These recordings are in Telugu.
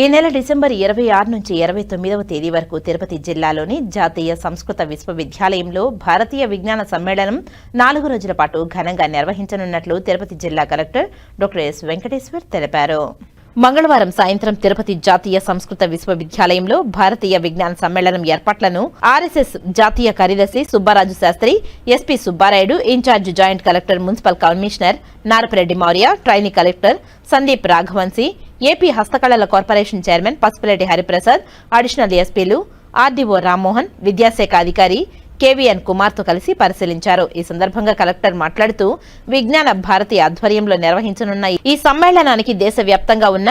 ఈ నెల డిసెంబర్ ఇరవై ఆరు నుంచి ఇరవై తొమ్మిదవ తేదీ వరకు తిరుపతి జిల్లాలోని జాతీయ సంస్కృత విశ్వవిద్యాలయంలో భారతీయ విజ్ఞాన సమ్మేళనం నాలుగు రోజుల పాటు ఘనంగా నిర్వహించనున్నట్లు తిరుపతి జిల్లా కలెక్టర్ డాక్టర్ ఎస్ వెంకటేశ్వర్ తెలిపారు. మంగళవారం సాయంత్రం తిరుపతి జాతీయ సంస్కృత విశ్వవిద్యాలయంలో భారతీయ విజ్ఞాన సమ్మేళనం ఏర్పాట్లను ఆర్ఎస్ఎస్ జాతీయ కార్యదర్శి Subbaraju Shastri SP Subbarayudu incharge joint collector municipal commissioner Narapareddy Maurya trainee collector Sandeep Raghuvanshi AP హస్తకళల corporation chairman Pasupuleti Hariprasad additional ఎస్పీలు ఆర్డీఓ రామ్మోహన్ విద్యాశాఖ అధికారి కేవీఎన్ కుమార్తో కలిసి పరిశీలించారు. ఈ సందర్భంగా కలెక్టర్ మాట్లాడుతూ విజ్ఞాన భారతి ఆధ్వర్యంలో నిర్వహించనున్న ఈ సమ్మేళనానికి దేశవ్యాప్తంగా ఉన్న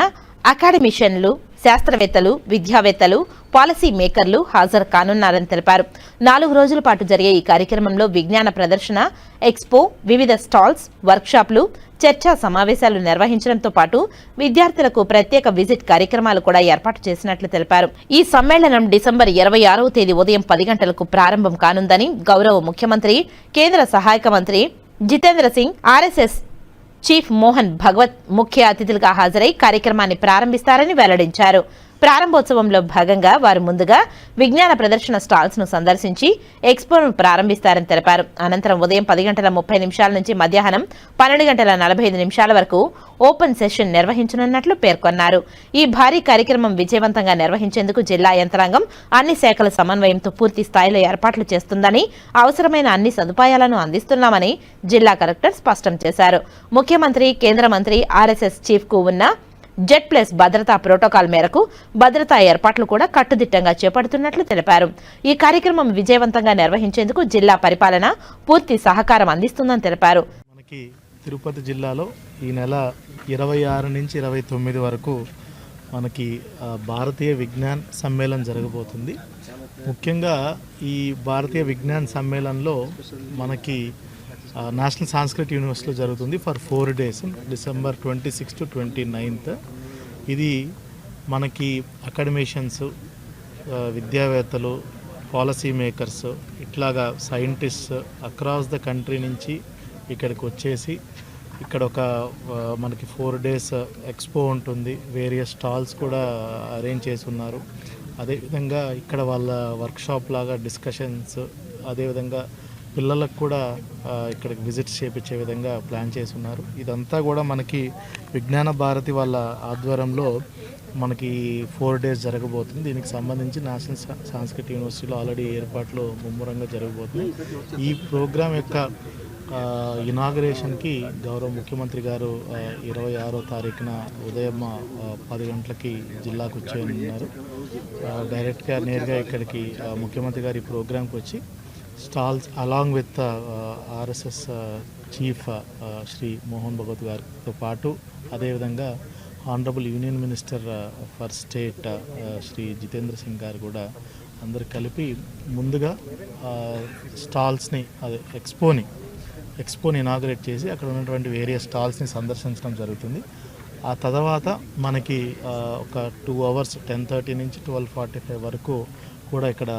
అకాడమిషియన్లు శాస్త్రవేత్తలు విద్యావేత్తలు పాలసీ మేకర్లు హాజరు కానున్నారని తెలిపారు. నాలుగు రోజుల పాటు జరిగే ఈ కార్యక్రమంలో విజ్ఞాన ప్రదర్శన ఎక్స్పో వివిధ స్టాల్స్ వర్క్షాప్లు చర్చా సమావేశాలు నిర్వహించడంతో పాటు విద్యార్థులకు ప్రత్యేక విజిట్ కార్యక్రమాలు కూడా ఏర్పాటు చేసినట్లు తెలిపారు. ఈ సమ్మేళనం డిసెంబర్ ఇరవై ఆరవ తేదీ ఉదయం పది గంటలకు ప్రారంభం కానుందని గౌరవ ముఖ్యమంత్రి కేంద్ర సహాయక మంత్రి జితేంద్ర సింగ్ ఆర్ఎస్ఎస్ చీఫ్ మోహన్ భగవత్ ముఖ్య అతిథులుగా హాజరై కార్యక్రమాన్ని ప్రారంభిస్తారని వెల్లడించారు. ప్రారంభోత్సవంలో భాగంగా వారు ముందుగా విజ్ఞాన ప్రదర్శన స్టాల్స్ను సందర్శించి ఎక్స్పోను ప్రారంభిస్తారని తెలిపారు. అనంతరం ఉదయం పది గంటల ముప్పై నిమిషాల నుంచి మధ్యాహ్నం పన్నెండు గంటల నలభై ఐదు నిమిషాల వరకు ఓపెన్ సెషన్ నిర్వహించనున్నట్లు పేర్కొన్నారు. ఈ భారీ కార్యక్రమం విజయవంతంగా నిర్వహించేందుకు జిల్లా యంత్రాంగం అన్ని శాఖల సమన్వయంతో పూర్తి స్థాయిలో ఏర్పాట్లు చేస్తుందని అవసరమైన అన్ని సదుపాయాలను అందిస్తున్నామని జిల్లా కలెక్టర్ స్పష్టం చేశారు. ముఖ్యమంత్రి కేంద్ర మంత్రి ఆర్ఎస్ఎస్ చీఫ్కు ఉన్న జెడ్ ప్లస్ భద్రతా ప్రోటోకాల్ మేరకు భద్రతా ఏర్పాట్లు కూడా కట్టుదిట్టంగా చేపడుతున్నట్లు తెలిపారు. ఈ కార్యక్రమం విజయవంతంగా నిర్వహించేందుకు జిల్లా పరిపాలన పూర్తి సహకారం అందిస్తుందని తెలిపారు. మనకి తిరుపతి జిల్లాలో ఈ నెల ఇరవై ఆరు నుంచి ఇరవై తొమ్మిది వరకు మనకి భారతీయ విజ్ఞాన్ సమ్మేళనం జరగబోతుంది. ముఖ్యంగా ఈ భారతీయ విజ్ఞాన్ సమ్మేళనంలో మనకి నేషనల్ సాంస్క్రిట్ యూనివర్సిటీలో జరుగుతుంది for four days December twenty six to twenty ninth ఇది మనకి అకాడమిషియన్స్ విద్యావేత్తలు పాలసీ మేకర్స్ ఇట్లాగా సైంటిస్ట్ అక్రాస్ ద కంట్రీ నుంచి ఇక్కడికి వచ్చేసి ఇక్కడ ఒక మనకి ఫోర్ డేస్ ఎక్స్పో ఉంటుంది. వేరియస్ స్టాల్స్ కూడా అరేంజ్ చేసి ఉన్నారు అదేవిధంగా ఇక్కడ వాళ్ళ వర్క్షాప్ లాగా డిస్కషన్స్ అదేవిధంగా పిల్లలకు కూడా ఇక్కడికి విజిట్స్ చేపించే విధంగా ప్లాన్ చేసి ఉన్నారు ఇదంతా కూడా మనకి విజ్ఞాన భారతి వాళ్ళ ఆధ్వర్యంలో మనకి ఫోర్ డేస్ జరగబోతుంది. దీనికి సంబంధించి నేషనల్ సాంస్కృతిక యూనివర్సిటీలో ఆల్రెడీ ఏర్పాట్లు ముమ్మరంగా జరగబోతున్నాయి. ఈ ప్రోగ్రాం యొక్క ఇనాగరేషన్కి గౌరవ ముఖ్యమంత్రి గారు ఇరవై ఆరో తారీఖున ఉదయం పది గంటలకి జిల్లాకు వచ్చేయనున్నారు. డైరెక్ట్గా నేరుగా ఇక్కడికి ముఖ్యమంత్రి గారి ఈ ప్రోగ్రాంకి వచ్చి stalls along with RSS chief Shri Mohan Bhagwat గారితో పాటు అదేవిధంగా honourable union minister for state Shri Jitendra Singh గారు కూడా అందరు కలిపి ముందుగా స్టాల్స్ని అదే ఎక్స్పోని ఎక్స్పోని ఇనాగరేట్ చేసి అక్కడ ఉన్నటువంటి వేరియస్ స్టాల్స్ని సందర్శించడం జరుగుతుంది. ఆ తర్వాత మనకి ఒక టూ అవర్స్ టెన్ థర్టీ నుంచి ట్వెల్వ్ ఫార్టీ ఫైవ్ వరకు కూడా ఇక్కడ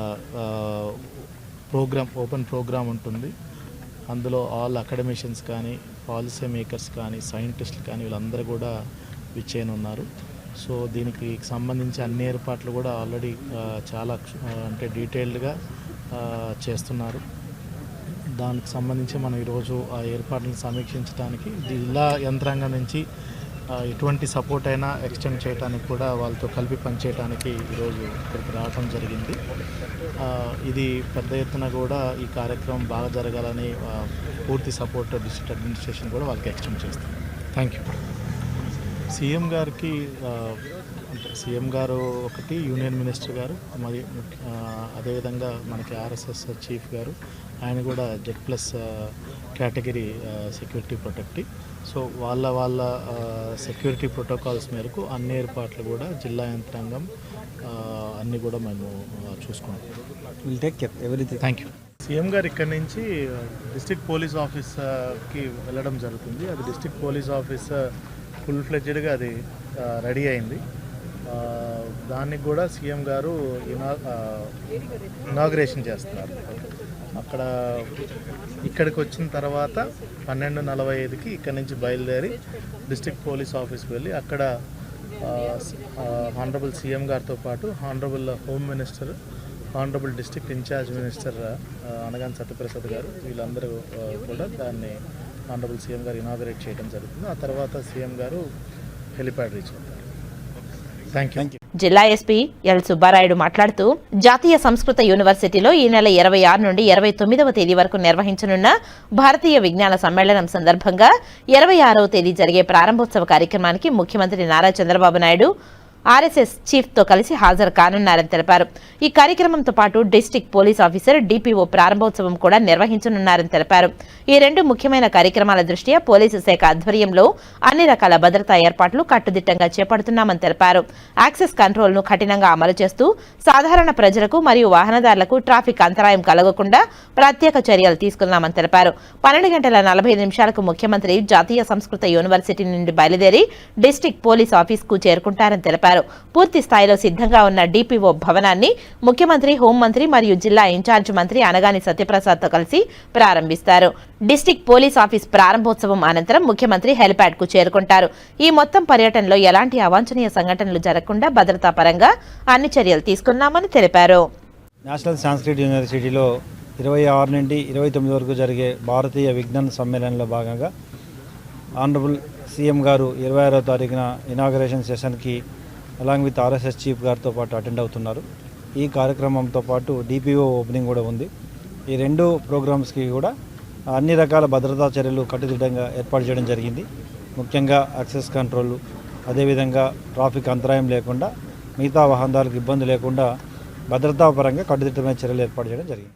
ప్రోగ్రామ్ ఓపెన్ ప్రోగ్రామ్ ఉంటుంది. అందులో ఆల్ అకాడమిషియన్స్ కానీ పాలసీ మేకర్స్ కానీ సైంటిస్టులు కానీ వీళ్ళందరూ కూడా విచ్చేయనున్నారు సో దీనికి సంబంధించి అన్ని ఏర్పాట్లు కూడా ఆల్రెడీ చాలా అంటే డీటెయిల్డ్గా చేస్తున్నారు. దానికి సంబంధించి మనం ఈరోజు ఆ ఏర్పాట్లను సమీక్షించడానికి జిల్లా యంత్రాంగం నుంచి ఎటువంటి సపోర్ట్ అయినా ఎక్స్టెండ్ చేయడానికి కూడా వాళ్ళతో కలిపి పనిచేయడానికి ఈరోజు ఇక్కడికి రావడం జరిగింది. ఇది పెద్ద ఎత్తున కూడా ఈ కార్యక్రమం బాగా జరగాలని పూర్తి సపోర్ట్ డిస్ట్రిక్ట్ అడ్మినిస్ట్రేషన్ కూడా వాళ్ళకి ఎక్స్టెండ్ చేస్తాం థ్యాంక్ యూ సీఎం గారికి అంటే సీఎం గారు ఒకటి యూనియన్ మినిస్టర్ గారు మరి అదేవిధంగా మనకి ఆర్ఎస్ఎస్ చీఫ్ గారు ఆయన కూడా Z plus category security protectee. So వాళ్ళ వాళ్ళ సెక్యూరిటీ ప్రోటోకాల్స్ మేరకు అన్ని ఏర్పాట్లు కూడా జిల్లా యంత్రాంగం అన్నీ కూడా మేము చూసుకుంటాం will take care everything thank you CM గారు ఇక్కడ నుంచి డిస్ట్రిక్ట్ పోలీస్ ఆఫీస్కి వెళ్ళడం జరుగుతుంది. అది డిస్ట్రిక్ట్ పోలీస్ ఆఫీస్ ఫుల్ ఫ్లెడ్జెడ్గా అది రెడీ అయింది. దానికి కూడా సీఎం గారు ఇనా ఇనాగ్రేషన్ చేస్తున్నారు. అక్కడ ఇక్కడికి వచ్చిన తర్వాత పన్నెండు నలభై ఐదుకి ఇక్కడ నుంచి బయలుదేరి డిస్ట్రిక్ట్ పోలీస్ ఆఫీస్కి వెళ్ళి అక్కడ హానరబుల్ సీఎం గారితో పాటు honourable home minister honourable district incharge minister Anagan Anagani Satyaprasad గారు వీళ్ళందరూ కూడా దాన్ని హానరబుల్ సీఎం గారు ఇనాగరేట్ చేయడం జరుగుతుంది. ఆ తర్వాత సీఎం గారు హెలిప్యాడ్ రీచ్ అవుతారు. జిల్లా ఎస్పీ ఎల్ సుబ్బారాయుడు మాట్లాడుతూ జాతీయ సంస్కృత యూనివర్సిటీలో ఈ నెల ఇరవై ఆరు నుండి ఇరవై తొమ్మిదవ తేదీ వరకు నిర్వహించనున్న భారతీయ విజ్ఞాన సమ్మేళనం సందర్భంగా ఇరవై ఆరవ తేదీ జరిగే ప్రారంభోత్సవ కార్యక్రమానికి ముఖ్యమంత్రి నారా చంద్రబాబు నాయుడు ఆర్ఎస్ఎస్ చీఫ్తో కలిసి హాజరు కానున్నారని తెలిపారు. ఈ కార్యక్రమంతో పాటు డిస్టిక్ పోలీస్ ఆఫీసర్ డిపిఓ ప్రారంభోత్సవం కూడా నిర్వహించనున్నారని తెలిపారు. ఈ రెండు ముఖ్యమైన కార్యక్రమాల దృష్ట్యా పోలీసు శాఖ ఆధ్వర్యంలో అన్ని రకాల భద్రతా ఏర్పాట్లు కట్టుదిట్టంగా చేపడుతున్నామని తెలిపారు. యాక్సెస్ కంట్రోల్ను కఠినంగా అమలు చేస్తూ సాధారణ ప్రజలకు మరియు వాహనదారులకు ట్రాఫిక్ అంతరాయం కలగకుండా ప్రత్యేక చర్యలు తీసుకున్నామని తెలిపారు. పన్నెండు గంటల నలభై నిమిషాలకు ముఖ్యమంత్రి జాతీయ సంస్కృత యూనివర్సిటీ నుండి బయలుదేరి డిస్టిక్ పోలీస్ ఆఫీస్కు చేరుకుంటారని తెలిపారు. పూర్తి స్థాయిలో సిద్ధంగా ఉన్న డిపిఓ భవనాన్ని ముఖ్యమంత్రి హోంమంత్రి మరియు జిల్లా ఇన్ఛార్జ్ మంత్రి అనగాని సత్యప్రసాద్తో కలిసి ప్రారంభిస్తారు. డిస్టిక్ పోలీస్ ఆఫీస్ ప్రారంభోత్సవం అనంతరం ముఖ్యమంత్రి హెలిప్యాడ్కు చేరుకుంటారు. ఈ మొత్తం పర్యటనలో ఎలాంటి అవాంఛనీయ సంఘటనలు జరగకుండా భద్రతా పరంగా అన్ని చర్యలు తీసుకున్నామని తెలిపారు. నేషనల్ సాంస్క్రిట్ యూనివర్సిటీలో ఇరవై ఆరు నుండి ఇరవై తొమ్మిది వరకు జరిగే భారతీయ విజ్ఞాన సమ్మేళనంలో భాగంగా ఆనరబుల్ సీఎం గారు ఇరవై ఆరో తారీఖున ఇనాగరేషన్ సెషన్కి అలాంగ్ విత్ ఆర్ఎస్ఎస్ చీఫ్ గారితో పాటు అటెండ్ అవుతున్నారు. ఈ కార్యక్రమంతో పాటు డిపిఓ ఓపెనింగ్ కూడా ఉంది. ఈ రెండు ప్రోగ్రామ్స్కి కూడా అన్ని రకాల భద్రతా చర్యలు కట్టుదిట్టంగా ఏర్పాటు చేయడం జరిగింది. ముఖ్యంగా యాక్సెస్ కంట్రోల్ అదేవిధంగా ట్రాఫిక్ అంతరాయం లేకుండా మిగతా వాహనదారులకు ఇబ్బంది లేకుండా భద్రతాపరంగా కట్టుదిట్టమైన చర్యలు ఏర్పాటు చేయడం జరిగింది.